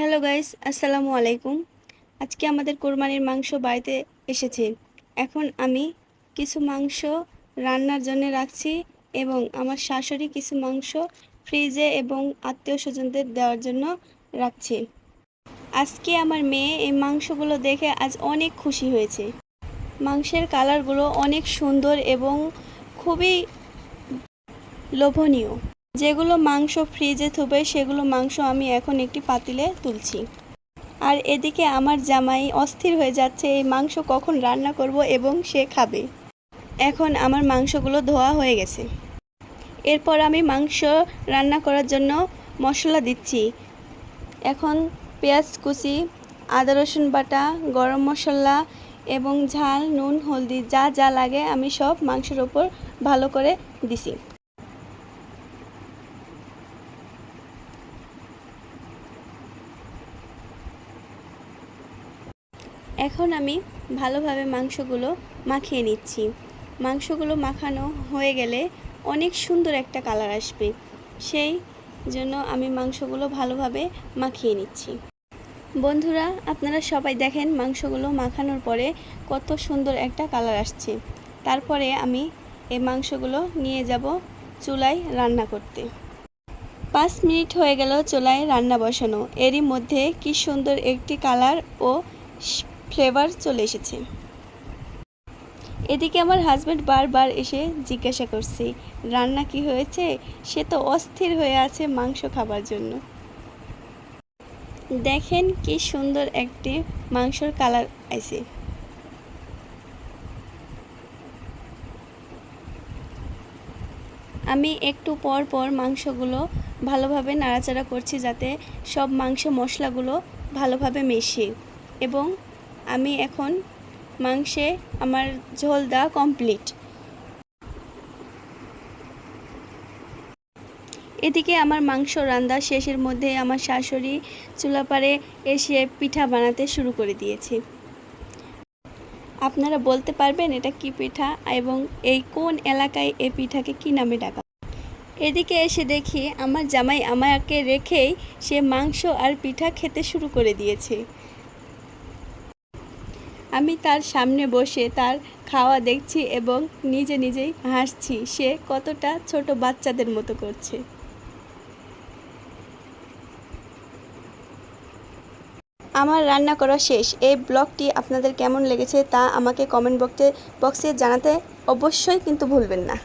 Hello guys, আসসালামু আলাইকুম। আজকে আমাদের কোরবানির মাংস বাড়িতে এসেছে। এখন আমি কিছু মাংস রান্নার জন্য রাখছি এবং আমার শাশুড়ি কিছু মাংস ফ্রিজে এবং আত্মীয় স্বজনদের দেওয়ার জন্য রাখছি। আজকে আমার মেয়ে এই মাংসগুলো দেখে আজ অনেক খুশি হয়েছে। মাংসের কালারগুলো অনেক সুন্দর এবং খুবই লোভনীয়। যেগুলো মাংস ফ্রিজে থুবে, সেগুলো মাংস আমি এখন একটি পাতিলে তুলছি। আর এদিকে আমার জামাই অস্থির হয়ে যাচ্ছে, এই মাংস কখন রান্না করব এবং সে খাবে। এখন আমার মাংসগুলো ধোয়া হয়ে গেছে। এরপর আমি মাংস রান্না করার জন্য মশলা দিচ্ছি। এখন পেঁয়াজ কুচি, আদা রসুন বাটা, গরম মশলা এবং ঝাল, নুন, হলদি, যা যা লাগে আমি সব মাংসের ওপর ভালো করে দিছি। এখন আমি ভালোভাবে মাংসগুলো মাখিয়ে নিচ্ছি। মাংসগুলো মাখানো হয়ে গেলে অনেক সুন্দর একটা কালার আসবে। সেই জন্য আমি মাংসগুলো ভালোভাবে মাখিয়ে নিচ্ছি। বন্ধুরা, আপনারা সবাই দেখেন মাংসগুলো মাখানোর পরে কত সুন্দর একটা কালার আসছে। তারপরে আমি এই মাংসগুলো নিয়ে যাব চুলায় রান্না করতে। পাঁচ মিনিট হয়ে গেল চুলায় রান্না বসানো। এরই মধ্যে কি সুন্দর একটি কালার ও ফ্লেভার চলে এসেছে। এদিকে আমার হাজব্যান্ড বারবার এসে জিজ্ঞাসা করছে, রান্না কি হয়েছে? সে তো অস্থির হয়ে আছে মাংস খাবার জন্য। দেখেন কি সুন্দর একটি মাংসর কালার আছে আমি একটু পর পর মাংসগুলো ভালোভাবে নাড়াচাড়া করছি যাতে সব মাংস মশলাগুলো ভালোভাবে মেশে এবং আমি এখন মাংসে আমার ঝোল দেওয়া কমপ্লিট এদিকে আমার মাংস রান্না শেষের মধ্যে আমার শাশুড়ি চুলাপাড়ে এসে পিঠা বানাতে শুরু করে দিয়েছে। আপনারা বলতে পারবেন এটা কি পিঠা এবং এই কোন এলাকায় এই পিঠাকে কি নামে ডাকা। এদিকে এসে দেখি আমার জামাই আমাকে রেখেই সে মাংস আর পিঠা খেতে শুরু করে দিয়েছে। আমি তার সামনে বসে তার খাওয়া দেখছি এবং নিজে নিজেই হাসছি। সে কতটা ছোট বাচ্চাদের মতো করছে। আমার রান্না করা শেষ। এই ব্লগটি আপনাদের কেমন লেগেছে তা আমাকে কমেন্ট বক্সে বক্সে জানাতে অবশ্যই কিন্তু ভুলবেন না।